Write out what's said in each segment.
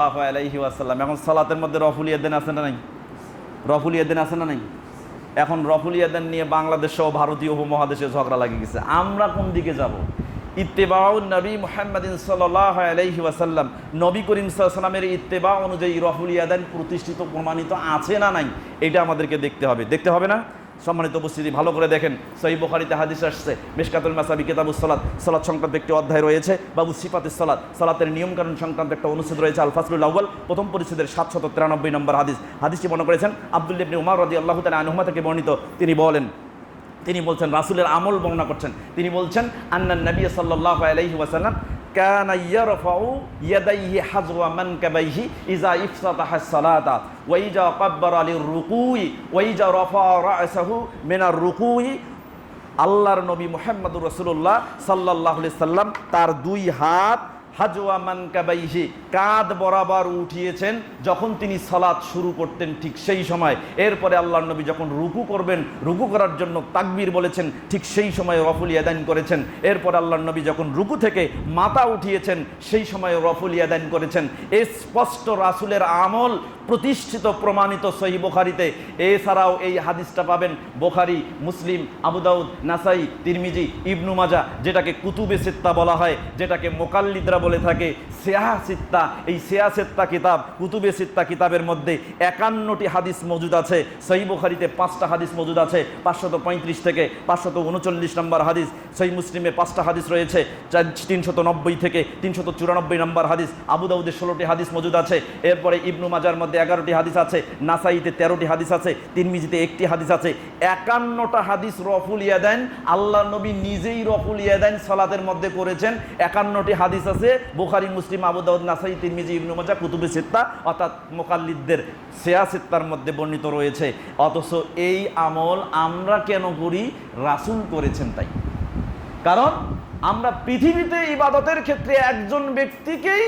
এখন সালাতের মধ্যে রফুল ইয়াদ্দিন আছে না নাই? রফুল ইয়াদ্দিন আছে না নাই? এখন রফুল ইয়াদ্দিন নিয়ে বাংলাদেশ সহ ভারতীয় উপমহাদেশে ঝগড়া লাগে গেছে। আমরা কোন দিকে যাব? ইত্তেবাউ নবী মুহাম্মাদিন সাল্লাহ আলাইহি নবী করিম সাল্লামের ইত্তেবা অনুযায়ী রফুল ইয়াদান প্রতিষ্ঠিত প্রমাণিত আছে না নাই? এটা আমাদেরকে দেখতে হবে। দেখতে হবে না? সম্মানিত উপস্থিতি, ভালো করে দেখেন। সহি বোখারিতে হাদিস আসছে। মিশকাতুল মাসাবি, কেতাবুস সালাত। সালাত সংক্রান্ত একটি অধ্যায় রয়েছে। বাবু সিফাতের সালাত। সালাতের নিয়মকানুন সংক্রান্ত একটা অনুচ্ছেদ রয়েছে আল ফাসলুল আউ্বাল প্রথম পরিচ্ছেদের সাতশত তিরানব্বই নম্বর হাদিস। হাদিসটি মনে করেছেন? আব্দুল ইবনে উমার রদি আল্লাহ তালা আনহুমা থেকে বর্ণিত। তিনি বলেন, তিনি বলছেন, রাসুলের আমল বর্ণনা করছেন। তিনি বলছেন, আন্নান নবী সাল্লাহ আলাইহি ওয়াসাল্লাম كان يرفع يديه حذو منكبيه إذا افتتح الصلاة وإذا كبر للركوع وإذا رفع رأسه من الركوع আল্লাহর নবী মোহাম্মদুর রসুল্লাহ সাল্লাহ সাল্লাম তার দুই হাত হাজওয়া মানকাবাইহি, কাঁধ বরাবর উঠিয়েছেন, যখন তিনি সালাত শুরু করতেন ঠিক সেই সময়। এরপরে আল্লাহর নবী যখন রুকু করবেন, রুকু করার জন্য তাকবীর বলেছেন, ঠিক সেই সময় রফুল ইয়াদান করেছেন। এরপর আল্লাহর নবী যখন রুকু থেকে মাথা উঠিয়েছেন, সেই সময় রফুল ইয়াদান করেছেন। এ স্পষ্ট রাসুলের আমল প্রতিষ্ঠিত, প্রমাণিত সহি বোখারিতে। এছাড়াও এই হাদিসটা পাবেন বোখারি, মুসলিম, আবুদাউদ, নাসাই, তিরমিজি, ইবনু মাজা যেটাকে কুতুবে সিত্তা বলা হয়, যেটাকে মোকাল্লিদরা বলে থাকে সেহা সিত্তা এই সেয়া সিত্তা কিতাব কুতুবে সিত্তা কিতাবের মধ্যে একান্নটি হাদিস মজুদ আছে। সহি বোখারিতে পাঁচটা হাদিস মজুদ আছে। পাঁচশত পঁয়ত্রিশ থেকে পাঁচশত উনচল্লিশ নম্বর হাদিস সহি মুসলিমে পাঁচটা হাদিস রয়েছে। তিনশত নব্বই থেকে তিনশত চুরানব্বই নম্বর হাদিস আবুদাউদের ষোলোটি হাদিস মজুদ আছে। এরপরে ইবনু মাজার মধ্যে এগারোটি হাদিস আছে, নাসাইতে তেরোটি হাদিস আছে তিনমিজিতে একটি হাদিস আছে। একান্নটা হাদিস রফুল ইয়াদান আল্লাহ নবী নিজেই রফুল ইয়াদান সালাতের মধ্যে করেছেন। একান্নটি হাদিস আছে বুখারি, মুসলিম আবুদাউদ নাসাই, তিরমিজি, ইবনু মাজা, কুতুবে সিত্তা, অর্থাৎ মোকাল্লিদদের সেয়া সিত্তার মধ্যে বর্ণিত রয়েছে। অথচ এই আমল আমরা কেন করি? রাসুল করেছেন তাই। কারণ আমরা পৃথিবীতে ইবাদতের ক্ষেত্রে একজন ব্যক্তিকেই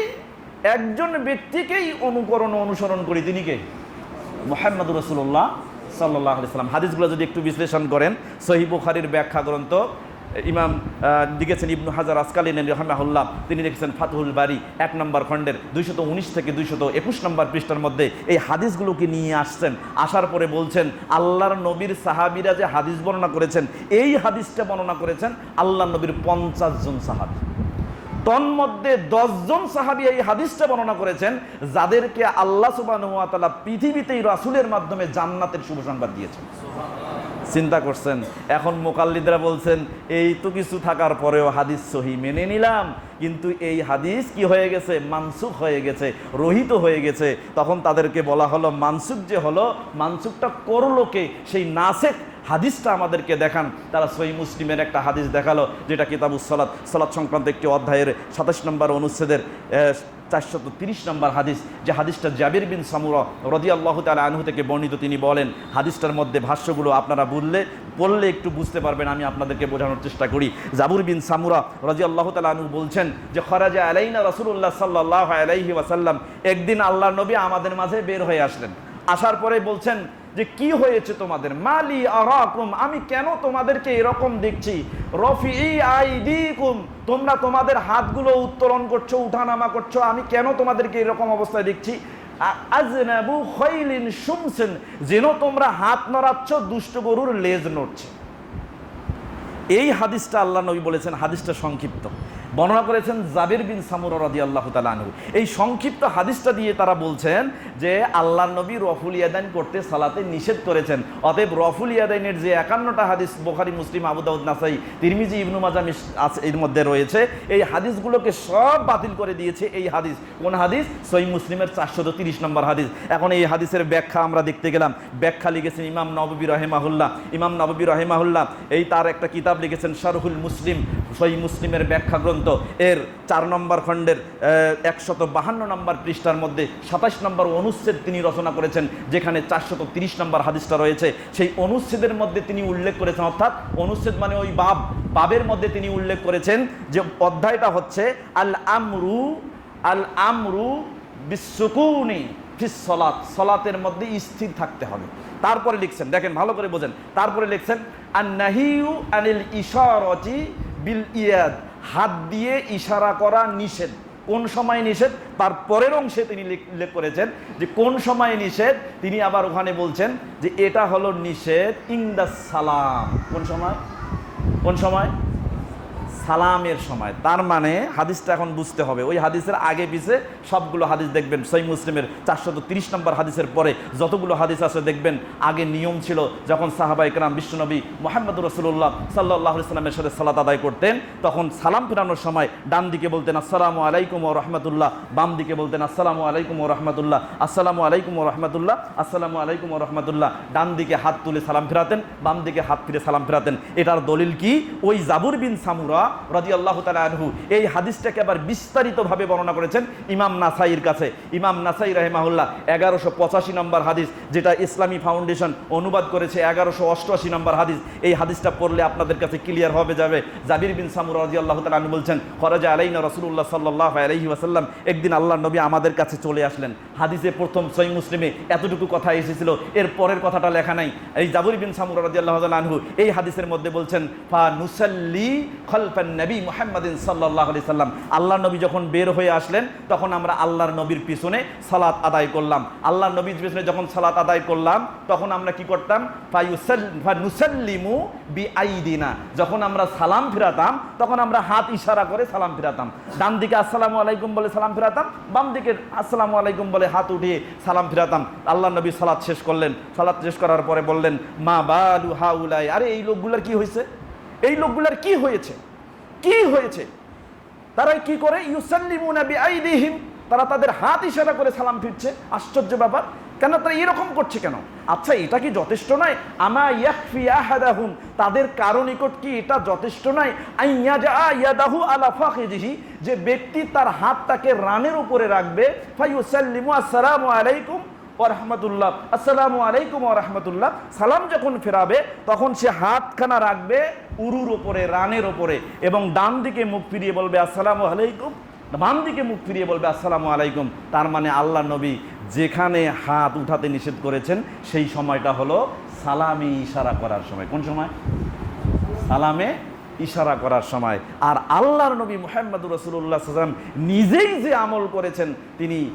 একজন ব্যক্তিকেই অনুকরণ অনুসরণ করি। তিনি কে? মোহাম্মদ রসুল্লাহ সাল্লাহ সাল্লাম। হাদিসগুলো যদি একটু বিশ্লেষণ করেন সহি বুখারির ব্যাখ্যা গ্রন্থ ইমাম লিখেছেন ইবনু হাজার আসকালিন রহমাহুল্লাহ। তিনি লিখেছেন ফাতহুল বাড়ি এক নম্বর খণ্ডের দুইশত উনিশ থেকে দুইশত একুশ নম্বর পৃষ্ঠার মধ্যে এই হাদিসগুলোকে নিয়ে আসছেন। আসার পরে বলছেন, আল্লাহর নবীর সাহাবিরা যে হাদিস বর্ণনা করেছেন, এই হাদিসটা বর্ণনা করেছেন আল্লাহ নবীর পঞ্চাশ জন সাহাবি। তন্মধ্যে দশজন সাহাবি এই হাদিসটা বর্ণনা করেছেন, যাদেরকে আল্লাহ সুবাহ পৃথিবীতেই রাসুলের মাধ্যমে জান্নাতের শুভ সংবাদ দিয়েছেন। চিন্তা করছেন। এখন মোকাল্লিদরা বলছেন, এই তো কিছু থাকার পরেও হাদিস সহি মেনে নিলাম, কিন্তু এই হাদিস কি হয়ে গেছে? মানসুখ হয়ে গেছে, রহিত হয়ে গেছে। তখন তাদেরকে বলা হলো, মানসুখ যে হলো, মানসুখটা করল কে সেই নাসেক হাদিসটা আমাদেরকে দেখান। তারা সহি মুসলিমের একটা হাদিস দেখাল, যেটা কিতাবুস সালাত। সালাত সংক্রান্ত একটি অধ্যায়ের সাতাশ নম্বর অনুচ্ছেদের চারশত তিরিশ নম্বর হাদিস, যে হাদিসটা জাবির বিন সামুর রদি আল্লাহ তালা আনহু থেকে বর্ণিত, তিনি বলেন, হাদিসটার মধ্যে ভাষ্যগুলো আপনারা বললে পড়লে একটু বুঝতে পারবেন, আমি আপনাদেরকে বোঝানোর চেষ্টা করি। জাবুর বিন সামুরা রজি আল্লাহ তালা আনু বলছেন যে, খরাজা আলাইনা রসুল্লাহ সাল্লাহ আলাইহি ওয়াসাল্লাম, একদিন আল্লাহ নবী আমাদের মাঝে বের হয়ে আসলেন। আসার পরে বলছেন যে কি হয়েছে তোমাদের? মালি আরাকুম, আমি কেন তোমাদেরকে এরকম দেখছি? রফি আইদিকুম, তোমরা তোমাদের হাতগুলো উত্তোলন করছ, উঠানামা করছ, আমি কেন তোমাদেরকে এরকম অবস্থায় দেখছি? আজনাবু খৈলিন শুমসেন, যেন তোমরা হাত নড়াচ্ছ, দুষ্ট গরুর লেজ নড়ছে। এই হাদিসটা আল্লাহ নবী বলেছেন, হাদিসটা সংক্ষিপ্ত। বর্ণনা করেছেন জাবির বিন সামুর রাদি আল্লাহ তালু এই সংক্ষিপ্ত হাদিসটা দিয়ে তারা বলছেন যে আল্লাহ নবী রফুল ইয়াদাইন করতে সালাতে নিষেধ করেছেন। অতএব রফুল ইয়াদাইনের যে একান্নটা হাদিস বোখারি, মুসলিম, আবু দাউদ, নাসাই, তিরমিজি, ইবনু মাজা মিস- আছে এর মধ্যে রয়েছে। এই হাদিসগুলোকে সব বাতিল করে দিয়েছে এই হাদিস। কোন হাদিস? সই মুসলিমের চারশত তিরিশ নম্বর হাদিস। এখন এই হাদিসের ব্যাখ্যা আমরা দেখতে গেলাম। ব্যাখ্যা লিখেছেন ইমাম নববী রহেমাহুল্লাহ। ইমাম নববী রহেমাহুল্লাহ এই তার একটা কিতাব লিখেছেন শারহুল মুসলিম। সই মুসলিমের ব্যাখ্যা গ্রন্থ এর চার নম্বর খণ্ডের একশত বাহান্ন নম্বর পৃষ্ঠার মধ্যে সাতাশ নম্বর অনুচ্ছেদ তিনি রচনা করেছেন, যেখানে চারশত তিরিশ নম্বর হাদিসটা রয়েছে। সেই অনুচ্ছেদের মধ্যে তিনি উল্লেখ করেছেন, অর্থাৎ অনুচ্ছেদ মানে ওই বাব, বাবের মধ্যে তিনি উল্লেখ করেছেন যে অধ্যায়টা হচ্ছে, আল আমরু আল আমরু বিশ্বকুনি ফিস সলাত, সলাতের মধ্যে স্থির থাকতে হবে। তারপরে লিখছেন, দেখেন ভালো করে বোঝেন, তারপরে লিখছেন আর নাহিউ আনিল ইশারতি বিল ইয়াদ। হাত দিয়ে ইশারা করা নিষেধ। কোন সময় নিষেধ? তার পরের অংশে তিনি লিখ- উল্লেখ করেছেন যে কোন সময় নিষেধ? তিনি আবার ওখানে বলছেন যে এটা হলো নিষেধ ইন দা সালাম। কোন সময়? কোন সময়? সালামের সময়। তার মানে হাদিসটা এখন বুঝতে হবে। ওই হাদিসের আগে পিছে সবগুলো হাদিস দেখবেন। সই মুসলিমের চারশত তিরিশ নম্বর হাদিসের পরে যতগুলো হাদিস আছে দেখবেন। আগে নিয়ম ছিল যখন সাহাবা ইকরাম বিশ্বনবী মোহাম্মদ রসুল্লাহ সাল্লাহ ইসলামের সাথে সালাত আদায় করতেন, তখন সালাম ফেরানোর সময় ডান দিকে বলতেন, আসসালামু আলাইকুম ও রহমতুল্লাহ। বাম দিকে বলতেন, আসসালামু আলাইকুম ও রহমতুল্লাহ। আসসালামু আলাইকুম ও রহমতুল্লাহ। আসসালামু আলাইকুম ও রহমতুল্লাহ। ডান দিকে হাত তুলে সালাম ফেরাতেন, বাম দিকে হাত ফিরে সালাম ফেরাতেন। এটার দলিল কি? ওই জাবুর বিন সামুরা রাজি আল্লাহ আনহু। এই হাদিসটাকে আবার বিস্তারিতভাবে বর্ণনা করেছেন ইমাম নাসাইর কাছে। ইমাম নাসাই রাহেমাহুল্লাহ, এগারোশো পঁচাশি নম্বর হাদিস, যেটা ইসলামী ফাউন্ডেশন অনুবাদ করেছে, এগারোশো অষ্টআশি নম্বর হাদিস। এই হাদিসটা পড়লে আপনাদের কাছে ক্লিয়ার হবে যাবে। জাবির বিন সামুর রাজি আল্লাহ তালু বলছেন, খরাজা আলাইনা রসুল্লাহ সাল্লাহ আলহি ওয়াসাল্লাম। একদিন আল্লাহ নবী আমাদের কাছে চলে আসলেন। হাদিসে প্রথম সই মুসলিমে এতটুকু কথা এসেছিল, এর পরের কথাটা লেখা নাই। এই জাবুর বিন সামুর রাজি আল্লাহ আনহু এই হাদিসের মধ্যে বলছেন ফা নুসাল্লি খলফান নবী মোহাম্মদিন সাল্লাহ আলি সাল্লাম। আল্লাহ নবী যখন বের হয়ে আসলেন, তখন আমরা আল্লাহর নবীর পিছনে সালাত আদায় করলাম। আল্লাহর নবীর পিছনে যখন সালাত আদায় করলাম, তখন আমরা কি করতাম? ফানুসাল্লিমু বি আইদিনা যখন আমরা সালাম ফিরাতাম, তখন আমরা হাত ইশারা করে সালাম ফিরাতাম। ডান দিকে আসসালামু আলাইকুম বলে সালাম ফিরাতাম বাম দিকে আসসালামু আলাইকুম বলে হাত উঠিয়ে সালাম ফিরাতাম। আল্লাহ নবী সালাত শেষ করলেন। সালাত শেষ করার পরে বললেন, মা বালু হাউলাই। আরে, এই লোকগুলার কি হয়েছে? এই লোকগুলার কি হয়েছে? কি হয়েছে? তারা কি করে? বিআইদিহিম। তারা তাদের হাত ইশারা করে সালাম ফিরছে। আশ্চর্য ব্যাপার। কেন তারা এরকম করছে কেন? আচ্ছা এটা কি যথেষ্ট নয়? আমা ইয়াকফি তাদের কারও নিকট কি এটা যথেষ্ট নয়? আইয়াজা ইয়াদাহু আলা ফাখিদিহি যে ব্যক্তি তার হাতটাকে রানের উপরে রাখবে, ফাইউসাল্লিমু আসসালামু আলাইকুম রহমতুল্লাহ। আসসালামু আলাইকুম রহমতুল্লাহ। সালাম যখন ফেরাবে, তখন সে হাতখানা রাখবে উরুর ওপরে, রানের ওপরে এবং ডান দিকে মুখ ফিরিয়ে বলবে, আসসালামু আলাইকুম। বাম দিকে মুখ ফিরিয়ে বলবে, আসসালামু আলাইকুম। তার মানে আল্লাহ নবী যেখানে হাত উঠাতে নিষেধ করেছেন, সেই সময়টা হলো সালামি ইশারা করার সময়। কোন সময়? সালামে ইশারা করার সময়। আর আল্লাহর নবী মোহাম্মদ রসুল্লাহ সাল্লাম নিজেই যে আমল করেছেন, তিনি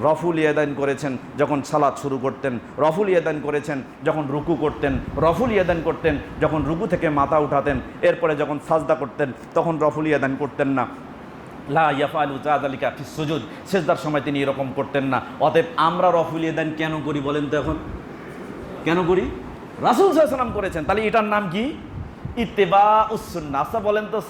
রফুল ইয়াদান করেছেন যখন সালাদ শুরু করতেন, রফুল ইয়াদান করেছেন যখন রুকু করতেন, রফুল ইয়াদান করতেন যখন রুকু থেকে মাথা উঠাতেন, এরপরে যখন সাজদা করতেন, তখন রফুল ইয়াদান করতেন না। লা ইয়াফালু জাদালিকা ফি সুজুদ, সেজদার সময় তিনি এরকম করতেন না। অতএব আমরা রফুল ইয়াদান কেন করি বলেন তো এখন? কেন করি? রাসুল সাল্লাম করেছেন। তাহলে এটার নাম কি? ইত্তেবা উসুন্না আচ্ছা বলেন তো